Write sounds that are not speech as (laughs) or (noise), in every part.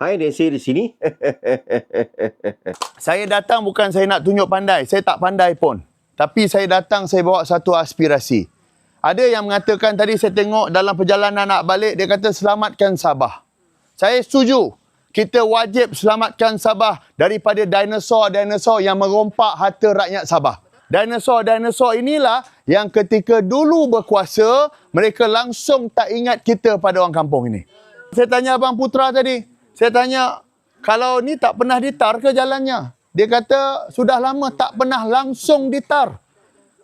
Hai Desi di sini. (laughs) Saya datang bukan saya nak tunjuk pandai. Saya tak pandai pun. Tapi saya datang, saya bawa satu aspirasi. Ada yang mengatakan tadi saya tengok dalam perjalanan nak balik, dia kata selamatkan Sabah. Saya setuju. Kita wajib selamatkan Sabah daripada dinosaur-dinosaur yang merompak harta rakyat Sabah. Dinosaur-dinosaur inilah yang ketika dulu berkuasa, mereka langsung tak ingat kita pada orang kampung ini. Saya tanya Abang Putra tadi, saya tanya, kalau ni tak pernah ditar ke jalannya? Dia kata, sudah lama tak pernah langsung ditar.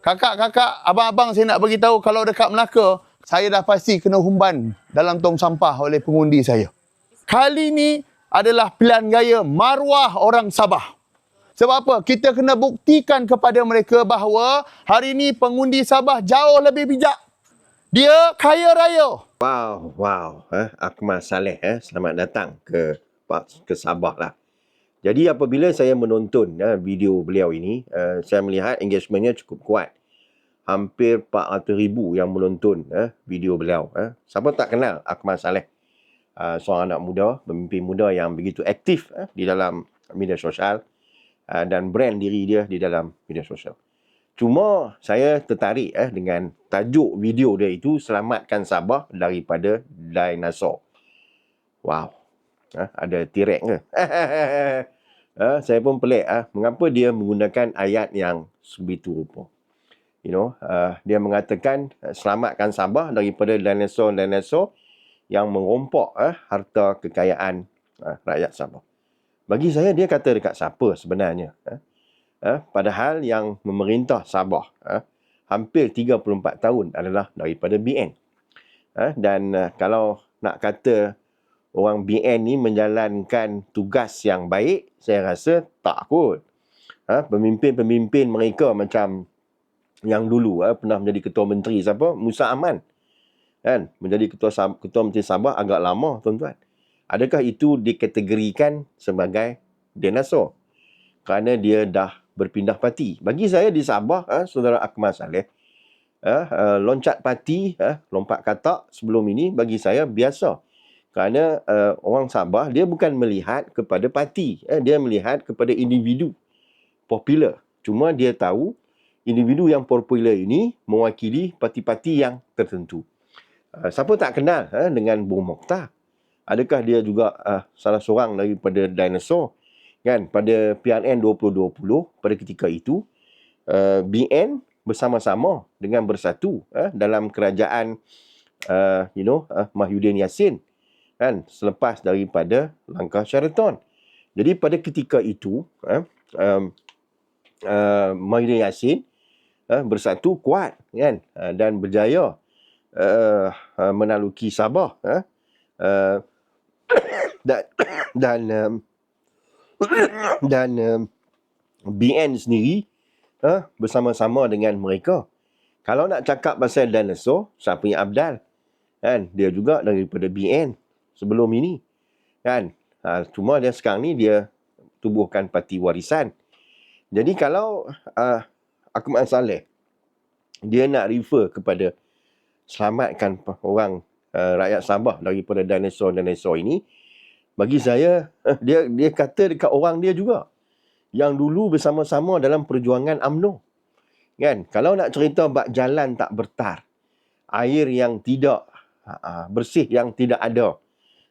Kakak-kakak, abang-abang saya nak beritahu kalau dekat Melaka, saya dah pasti kena humban dalam tong sampah oleh pengundi saya. Kali ni adalah pilihan gaya maruah orang Sabah. Sebab apa? Kita kena buktikan kepada mereka bahawa hari ini pengundi Sabah jauh lebih bijak. Dia kaya raya. Wow, wow. Eh, Akmal Saleh, eh. selamat datang ke ke Sabah lah. Jadi apabila saya menonton eh, video beliau ini, eh, saya melihat engagementnya cukup kuat. Hampir 400 ribu yang menonton eh, video beliau. Eh. Siapa tak kenal Akmal Saleh? Uh, seorang anak muda, pemimpin muda yang begitu aktif eh, di dalam media sosial uh, dan brand diri dia di dalam media sosial. Cuma saya tertarik eh, dengan tajuk video dia itu Selamatkan Sabah daripada dinosaur. Wow. Eh, ada tirek ke? (laughs) eh, saya pun pelik. Eh, mengapa dia menggunakan ayat yang sebegitu rupa? You know, uh, dia mengatakan selamatkan Sabah daripada dinosaur-dinosaur yang merompak eh, harta kekayaan eh, rakyat Sabah. Bagi saya, dia kata dekat siapa sebenarnya? Eh? Eh, padahal yang memerintah Sabah eh, hampir 34 tahun adalah daripada BN. Eh, dan eh, kalau nak kata orang BN ni menjalankan tugas yang baik, saya rasa tak kot. Eh, pemimpin-pemimpin mereka macam yang dulu eh, pernah menjadi ketua menteri siapa? Musa Aman kan menjadi ketua ketua menteri Sabah agak lama tuan-tuan adakah itu dikategorikan sebagai dinosaur kerana dia dah berpindah parti bagi saya di Sabah ha, saudara Akmal Saleh ha, uh, loncat parti ha, lompat katak sebelum ini bagi saya biasa kerana uh, orang Sabah dia bukan melihat kepada parti eh, dia melihat kepada individu popular cuma dia tahu individu yang popular ini mewakili parti-parti yang tertentu Uh, siapa tak kenal uh, dengan Bung Mokhtar? Adakah dia juga uh, salah seorang daripada dinosaur? Kan? Pada PRN 2020 pada ketika itu uh, BN bersama-sama dengan bersatu uh, dalam kerajaan uh, you know uh, Mahyudin Yassin kan? Selepas daripada langkah Sheraton. Jadi pada ketika itu uh, um, uh, Mahyudin Yassin uh, bersatu kuat kan? Uh, dan berjaya uh, uh, menaluki Sabah uh, uh, (coughs) dan (coughs) dan um, dan um, BN sendiri uh, bersama-sama dengan mereka. Kalau nak cakap pasal dinosaur, siapa yang Abdal? Kan? Dia juga daripada BN sebelum ini. Kan? Uh, cuma dia sekarang ni dia tubuhkan parti warisan. Jadi kalau uh, Akmal Saleh dia nak refer kepada selamatkan orang uh, rakyat Sabah daripada dinosaur-dinosaur ini bagi saya dia dia kata dekat orang dia juga yang dulu bersama-sama dalam perjuangan AMNO kan? Kalau nak cerita bab jalan tak bertar air yang tidak bersih yang tidak ada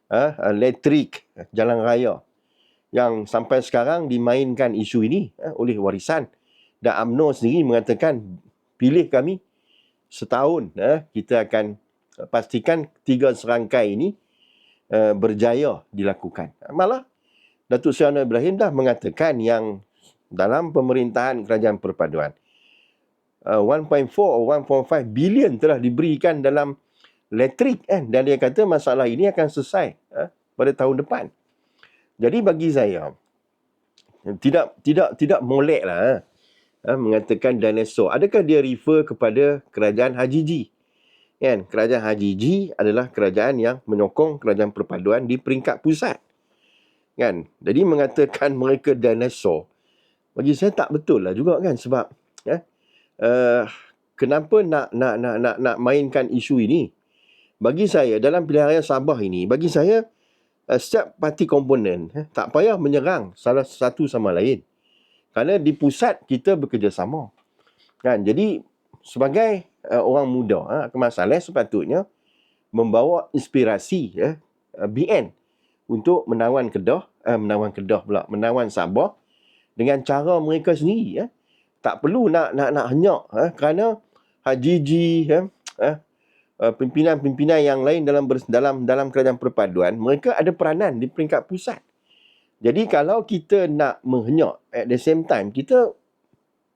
uh, elektrik jalan raya yang sampai sekarang dimainkan isu ini uh, oleh warisan dan AMNO sendiri mengatakan pilih kami setahun eh, kita akan pastikan tiga serangkai ini eh, berjaya dilakukan. Malah Datuk Seri Anwar Ibrahim dah mengatakan yang dalam pemerintahan kerajaan perpaduan uh, 1.4 atau 1.5 bilion telah diberikan dalam elektrik kan dan dia kata masalah ini akan selesai eh, pada tahun depan. Jadi bagi saya tidak tidak tidak molek lah eh uh, mengatakan dinosaur. Adakah dia refer kepada kerajaan Haji Ji? Kan? Kerajaan Haji Ji adalah kerajaan yang menyokong kerajaan perpaduan di peringkat pusat. Kan? Jadi mengatakan (laughs) mereka dinosaur bagi saya tak betul lah juga kan sebab ya, uh, kenapa nak, nak nak nak nak mainkan isu ini? Bagi saya dalam pilihan raya Sabah ini, bagi saya uh, setiap parti komponen eh, tak payah menyerang salah satu sama lain. Kerana di pusat kita bekerjasama. Kan? Jadi sebagai uh, orang muda, uh, Akmal Saleh sepatutnya membawa inspirasi ya, uh, BN untuk menawan Kedah, uh, menawan Kedah pula, menawan Sabah dengan cara mereka sendiri ya. Tak perlu nak nak nak henyak eh, kerana Haji Ji ya, eh, uh, pimpinan-pimpinan yang lain dalam ber, dalam dalam kerajaan perpaduan, mereka ada peranan di peringkat pusat. Jadi kalau kita nak menghenyak at the same time, kita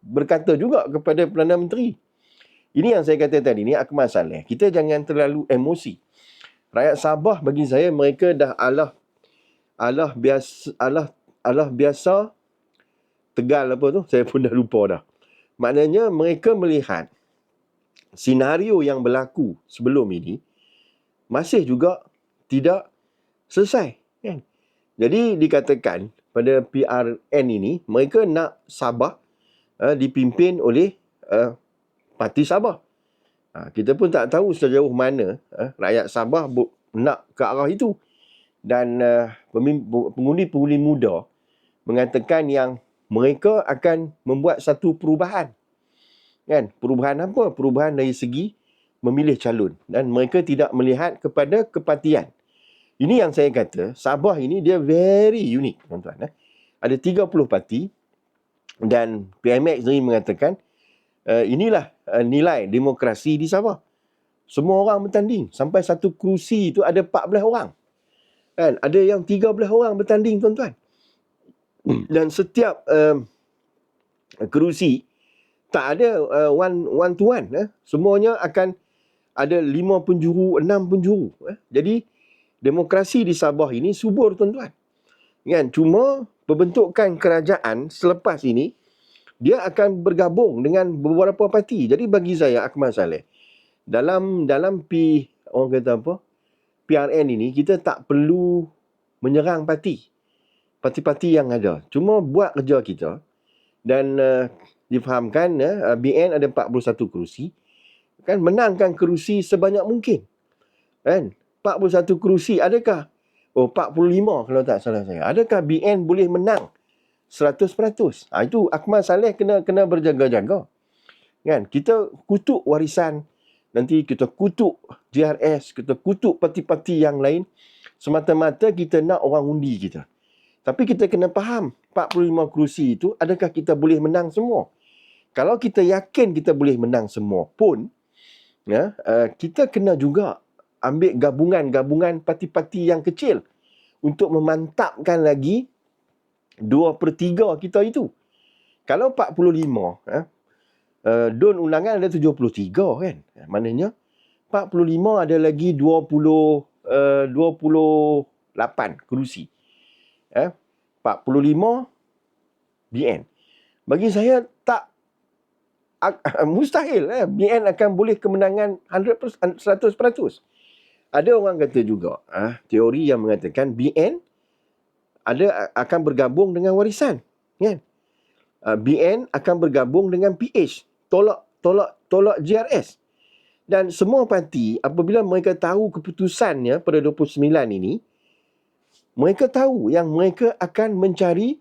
berkata juga kepada Perdana Menteri. Ini yang saya kata tadi ni Akmal Saleh. Kita jangan terlalu emosi. Rakyat Sabah bagi saya mereka dah Allah Allah biasa Allah Allah biasa tegal apa tu? Saya pun dah lupa dah. Maknanya mereka melihat senario yang berlaku sebelum ini masih juga tidak selesai kan jadi dikatakan pada PRN ini mereka nak Sabah uh, dipimpin oleh uh, parti Sabah. Uh, kita pun tak tahu sejauh mana uh, rakyat Sabah bu- nak ke arah itu. Dan uh, pengundi-pengundi muda mengatakan yang mereka akan membuat satu perubahan. Kan? Perubahan apa? Perubahan dari segi memilih calon. Dan mereka tidak melihat kepada kepatian ini yang saya kata Sabah ini dia very unik tuan-tuan eh. ada 30 parti. Dan PMX sendiri mengatakan uh, inilah uh, nilai demokrasi di Sabah. Semua orang bertanding. Sampai satu kerusi itu ada 14 orang. Kan? Ada yang 13 orang bertanding tuan-tuan. Dan setiap uh, kerusi tak ada uh, one one to one eh. semuanya akan ada lima penjuru enam penjuru eh. jadi demokrasi di Sabah ini subur tuan-tuan. Kan? Cuma pembentukan kerajaan selepas ini dia akan bergabung dengan beberapa parti. Jadi bagi saya Akmal Saleh dalam dalam P orang kata apa PRN ini kita tak perlu menyerang parti. Parti-parti yang ada. Cuma buat kerja kita dan uh, difahamkan ya, BN ada 41 kerusi kan menangkan kerusi sebanyak mungkin. Kan? 41 kerusi adakah? Oh 45 kalau tak salah saya. Adakah BN boleh menang 100% ha, itu Akmal Saleh kena kena berjaga-jaga. Kan? Kita kutuk warisan. Nanti kita kutuk JRS kita kutuk parti-parti yang lain. Semata-mata kita nak orang undi kita. Tapi kita kena faham 45 kerusi itu adakah kita boleh menang semua? Kalau kita yakin kita boleh menang semua pun ya uh, kita kena juga ambil gabungan-gabungan parti-parti yang kecil untuk memantapkan lagi 2 per 3 kita itu. Kalau 45, eh, uh, don undangan ada 73 kan. Maknanya 45 ada lagi 20 uh, 28 kerusi. Eh, 45 BN. Bagi saya tak (laughs) mustahil eh BN akan boleh kemenangan 100% 100%. Ada orang kata juga ah teori yang mengatakan BN ada akan bergabung dengan warisan kan. Uh, BN akan bergabung dengan PH tolak tolak tolak GRS. Dan semua parti apabila mereka tahu keputusannya pada 29 ini mereka tahu yang mereka akan mencari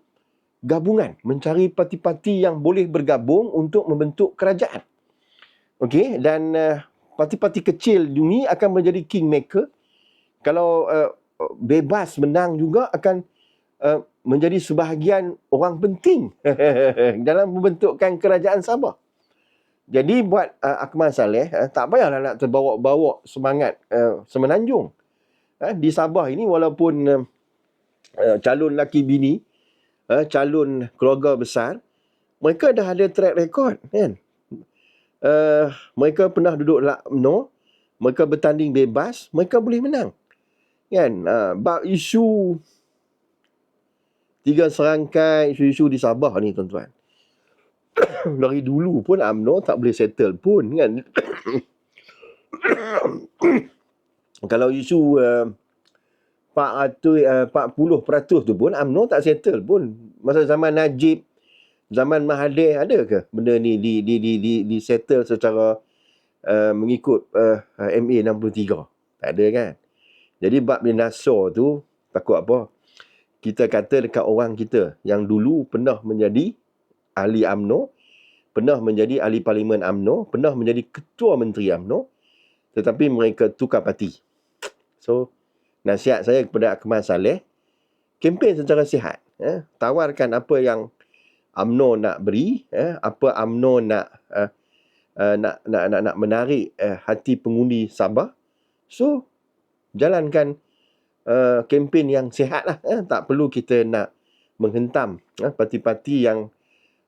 gabungan, mencari parti-parti yang boleh bergabung untuk membentuk kerajaan. Okey, dan uh, parti-parti kecil ini akan menjadi kingmaker. Kalau uh, bebas menang juga akan uh, menjadi sebahagian orang penting (laughs) dalam membentukkan kerajaan Sabah. Jadi buat uh, Akmal Saleh, uh, tak payahlah nak terbawa-bawa semangat uh, semenanjung. Uh, di Sabah ini walaupun uh, calon laki bini uh, calon keluarga besar, mereka dah ada track record kan. Uh, mereka pernah duduk no, mereka bertanding bebas, mereka boleh menang. Kan? Uh, bab isu tiga serangkai isu-isu di Sabah ni tuan-tuan. (coughs) Dari dulu pun UMNO tak boleh settle pun kan. (coughs) Kalau isu uh, 400 40% tu pun UMNO tak settle pun masa zaman Najib zaman Mahathir ada ke benda ni di di di di, di settle secara uh, mengikut uh, MA 63 tak ada kan jadi bab bin Nasr tu Takut apa? Kita kata dekat orang kita yang dulu pernah menjadi ahli AMNO, pernah menjadi ahli parlimen AMNO, pernah menjadi ketua menteri AMNO, tetapi mereka tukar parti. So, nasihat saya kepada Akmal Saleh, kempen secara sihat. Eh? Tawarkan apa yang AMNO nak beri, eh? apa AMNO nak, uh, uh, nak, nak, nak, nak menarik uh, hati pengundi Sabah. So, jalankan uh, kempen yang sihat lah. Eh? Tak perlu kita nak menghentam eh? parti-parti yang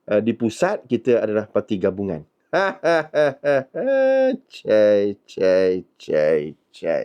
uh, di pusat, kita adalah parti gabungan. (laughs) cai, cai, cai, cai.